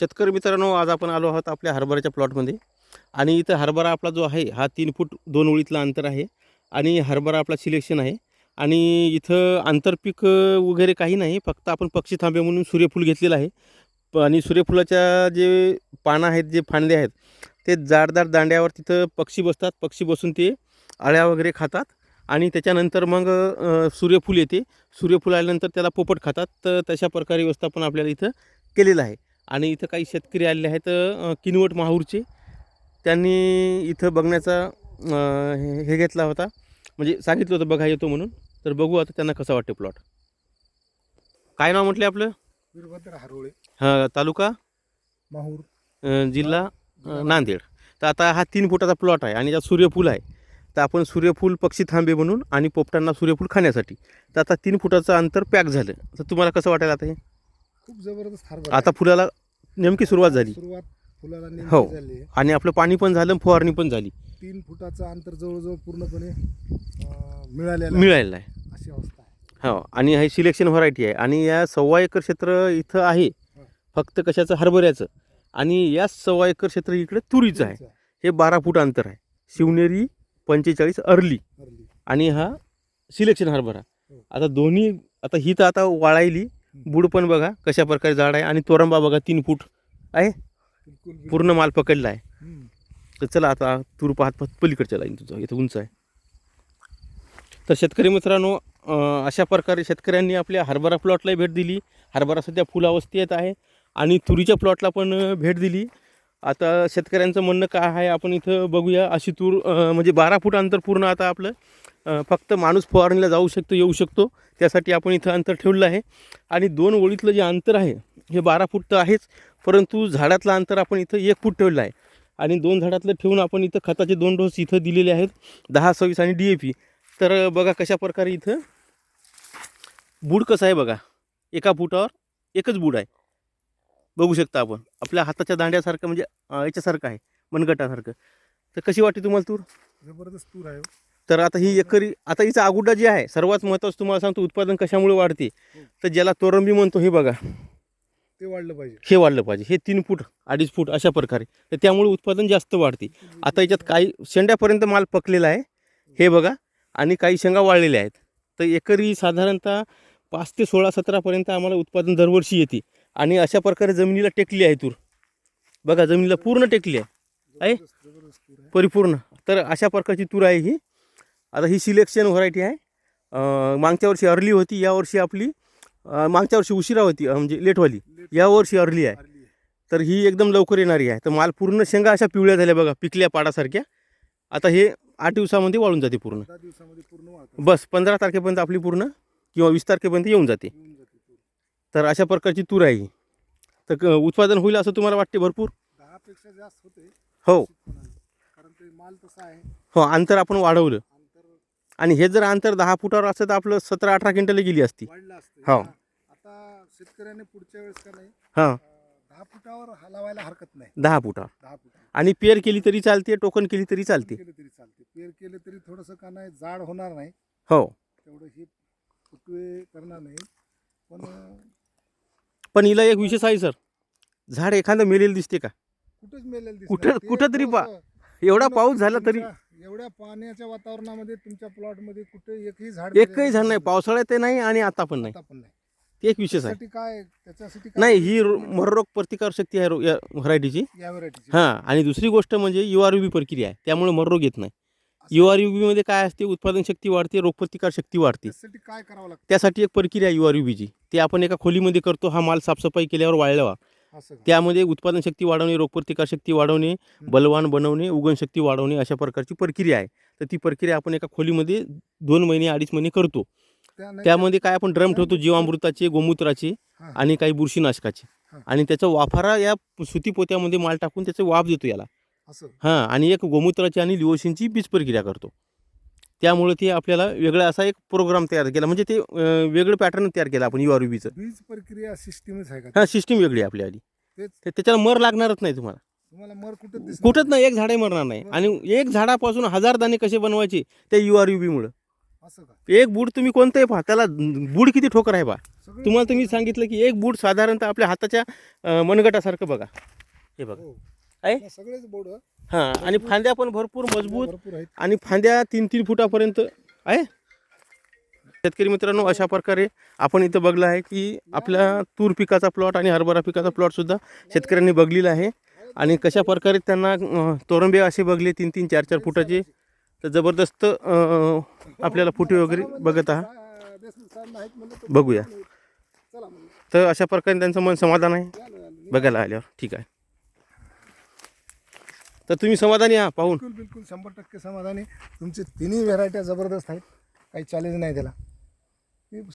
शेतकरी मित्रांनो आज आपण आलो आहोत आपल्या हरभऱ्याच्या प्लॉटमध्ये. आणि इथं हरभरा आपला जो आहे हा तीन फूट दोन ओळीतला अंतर आहे. आणि हरभरा आपला सिलेक्शन आहे. आणि इथं आंतरपीक वगैरे काही नाही फक्त आपण पक्षी थांबे म्हणून सूर्यफूल घेतलेलं आहे. प- आणि सूर्यफुलाच्या जे पानं आहेत जे फांदे आहेत ते जाडदार दांड्यावर तिथं पक्षी बसतात. पक्षी बसून ते अळ्या वगैरे खातात. आणि त्याच्यानंतर मग सूर्यफूल येते. सूर्यफूल आल्यानंतर त्याला पोपट खातात. तर तशा प्रकारे व्यवस्थापन आपल्याला इथं केलेलं आहे. आणि इथं काही शेतकरी आलेले आहेत किनवट माहूरचे. त्यांनी इथं बघण्याचा हे घेतला होता. म्हणजे सांगितलं होतं बघा येतो म्हणून. तर बघू आता त्यांना कसं वाटते प्लॉट काय नाव म्हटले आपलं? वीरभद्र हरोळे. हां तालुका? माहूर. जिल्हा? नांदेड. तर आता हा तीन फुटाचा प्लॉट आहे आणि त्यात सूर्यफूल आहे. तर आपण सूर्यफूल पक्षी थांबे म्हणून आणि पोपटांना सूर्यफूल खाण्यासाठी. तर आता तीन फुटाचं अंतर पॅक झालं. तर तुम्हाला कसं वाटेल आता हे? खूप जबरदस्त हार आता फुलाला नेमकी सुरुवात झाली. सुरुवात फुलाला हो. नेमकी झाली. आहे. आणि आपलं पाणी पण झालं फवारणी पण झाली. तीन फुटाचं अंतर जवळजवळ पूर्णपणे अं, मिळालेलं आहे. मिळालेलं आहे. अशी अवस्था आहे. हो. आणि हे सिलेक्शन व्हरायटी आहे. आणि या सव्वा एकर क्षेत्र इथं आहे. फक्त कशाचं? हरभऱ्याचं. आणि या सव्वा एकर क्षेत्र इकडे तुरीचं आहे. हे बारा फूट अंतर आहे. शिवनेरी पंचेचाळीस अर्ली. हरली. आणि हा सिलेक्शन हरभरा. हो. आता दोन्ही आता ही तर आता वाळायली. बुड पण बघा कशा प्रकारे झाड आहे आणि तोरंबा बघा तीन फूट आहे. पूर्ण माल पकडला आहे. तर चला आता तूर पाहत पाहत पलीकडच्या लाईन तुझं इथं उंच आहे. तर शेतकरी मित्रांनो अशा प्रकारे शेतकऱ्यांनी आपल्या हरभरा प्लॉटलाही भेट दिली. हरभरा सध्या फुलावस्थेत आहे आणि तुरीच्या प्लॉटला पण भेट दिली. आता शेतकऱ्यांचं म्हणणं काय आहे आपण इथं बघूया. अशी तूर म्हणजे बारा फूट अंतर पूर्ण आता आपलं फक्त माणूस फवारणीला जाऊ शकतो येऊ शकतो. त्यासाठी आपण इथं अंतर ठेवलं आहे. आणि दोन ओळीतलं जे अंतर आहे हे बारा फूट तर आहेच परंतु झाडातलं अंतर आपण इथं एक फूट ठेवलं आहे. आणि दोन झाडातलं ठेवून आपण इथं खताचे दोन डोस इथं दिलेले आहेत दहा सव्वीस आणि डी ए पी. तर बघा कशा प्रकारे इथं बूड कसं आहे बघा. एका फुटावर एकच बूड आहे. बघू शकता आपण. आपल्या हाताच्या दांड्यासारखं म्हणजे याच्यासारखं आहे मनगटासारखं. तर कशी वाटते तुम्हाला तूर? जबरदस्त तूर आहे हो. तर आता ही एकरी आता हिचा आगुडा जी आहे सर्वात महत्त्वाचं तुम्हाला सांगतो उत्पादन कशामुळे वाढते? तर ज्याला तोरंबी म्हणतो हे बघा. ते वाढलं पाहिजे. हे वाढलं पाहिजे. हे तीन फूट अडीच फूट अशा प्रकारे. तर त्यामुळे उत्पादन जास्त वाढते. आता याच्यात काही शेंड्यापर्यंत माल पकलेला आहे. हे बघा. आणि काही शेंगा वाळलेल्या आहेत. तर एकरी साधारणतः पाच ते सोळा सतरापर्यंत आम्हाला उत्पादन दरवर्षी येते. आणि अशा प्रकारे जमिनीला टेकली आहे तूर. बघा जमिनीला पूर्ण टेकली आहे. आहे? परिपूर्ण. तर अशा प्रकारची तूर आहे ही. आता ही सिलेक्शन व्हरायटी आहे. मागच्या वर्षी अर्ली होती यावर्षी आपली मागच्या वर्षी उशिरा होती म्हणजे लेटवाली यावर्षी अर्ली आहे. तर ही एकदम लवकर येणारी आहे. तर माल पूर्ण शेंगा अशा पिवळ्या झाल्या बघा पिकल्या पाडासारख्या. आता हे आठ दिवसामध्ये वाळून जाते पूर्ण. बस पंधरा तारखेपर्यंत आपली पूर्ण किंवा वीस तारखेपर्यंत येऊन जाते. तूर अशा प्रकारची तूर आहे ही. तर क- उत्पादन होईल असं तुम्हाला वाटते भरपूर? दहा पेक्षा जास्त होते. हो. कारण ते माल तसा आहे. हो अंतर आपण वाढवलं. अंतर आणि हे जर अंतर दहा फुटावर असतं तर आपलं सतरा अठरा क्विंटल गेली असती. वाढलं असतं. हो. आता शेतकऱ्याने पुढच्या वेळेस का नाही हां. अं, दहा फुटावर हलावायला हरकत नाही. दहा फुटावर दहा फुटावर आणि पेर केली तरी चालते टोकन केली तरी चालते. केलं तरी चालते. पेर केलं तरी थोडंसं का नाही जाड होणार नाही. हो. तेवढं हे फुटवे करणार नाही. पण अं, पण हिला एक विशेष आहे सर. झाड एखादं मेलेलं दिसते का? कुठंच मेलेलं दिसणार. कुठं- कुठं तरी पा- एवढा पाऊस झाला तरी एवढ्या पाण्याच्या वातावरणामध्ये तुमच्या प्लॉटमध्ये कुठे एकही झाड एकही झाड नाही. पावसाळ्यात ते नाही आणि आता पण नाही. आता पण नाही. ते एक विशेष आहे. त्यासाठी काय त्याच्यासाठी काय नाही ही रो- मररोग प्रतिकार शक्ती आहे रो- या व्हरायटीची. या व्हरायटीची. हां आणि दुसरी गोष्ट म्हणजे यू आर बी प्रक्रिया आहे. त्यामुळे मररोग येत नाही. यू आरमध्ये काय असते उत्पादन शक्ती वाढते रोगप्रतिकार शक्ती वाढते. त्यासाठी काय करावं लागतं? त्यासाठी एक प्रक्रिया यू आर ते आपण एका खोलीमध्ये करतो हा माल साफसफाई केल्यावर असं का? त्यामध्ये उत्पादन शक्ती वाढवणे रोगप्रतिकार शक्ती वाढवणे बलवान बनवणे उगण शक्ती वाढवणे अशा प्रकारची प्रक्रिया आहे. तर ती प्रक्रिया आपण एका खोलीमध्ये दोन महिने अडीच महिने करतो. त्या नाही- त्यामध्ये काय आपण ड्रम ठेवतो जीवामृताचे गोमूत्राचे हा. आणि काही बुरशीनाशकाचे. हा. आणि त्याचा वाफारा या सुती पोत्यामध्ये माल टाकून त्याचे वाफ देतो याला. हां आणि एक गोमूत्राची आणि लिओसिनची बीज प्रक्रिया करतो. त्यामुळे ते आपल्याला वेगळा असा एक प्रोग्राम तयार केला. म्हणजे ते वेगळं पॅटर्न तयार केलं आपण यू आर बीचं बीज प्रक्रिया सिस्टीमच आहे का? हां सिस्टीम वेगळी आहे आपली आली तेच. ते- त्याच्याला मर लागणारच नाही तुम्हाला. तुम्हाला मर कुठं कुठंच नाही एक झाडे मरणार नाही. आणि एक झाडापासून हजार दाणे कसे बनवायचे ते यू आर असं का? एक बूड तुम्ही कोणतंही पहा त्याला बूड किती ठोकर आहे बा. सगळे तुम्हाला तुम्ही सांगितलं की एक बूट साधारणतः आपल्या हाताच्या अं, मनगटासारखं बघा. हे बघा. हो. आहे? सगळेच बोर्ड हां आणि फांद्या पण भरपूर मजबूत भरपूर आहेत. आणि फांद्या तीन तीन फुटापर्यंत आहे? शेतकरी मित्रांनो अशा प्रकारे आपण इथं बघलं आहे की आपल्या तूर पिकाचा प्लॉट आणि हरभरा पिकाचा प्लॉटसुद्धा शेतकऱ्यांनी बघलेला आहे. आणि कशा प्रकारे त्यांना अं, तोरंबे असे बघले तीन तीन चार चार फुटाचे. तर जबरदस्त अं, आपल्याला फुटे वगैरे बघत आहात. आ, देशमुख साहेब नाहीत म्हणलं तर बघूया. चला म्हणलं तर अशा प्रकारे त्यांचं मन समाधान आहे. बघायला आल्यावर. ठीक आहे. तर तुम्ही समाधानी आहात पाहून. बिलकुल बिलकुल. शंभर टक्के समाधानी. तुमचे तिन्ही व्हेरायट्या जबरदस्त आहेत. काही चॅलेंज नाही त्याला.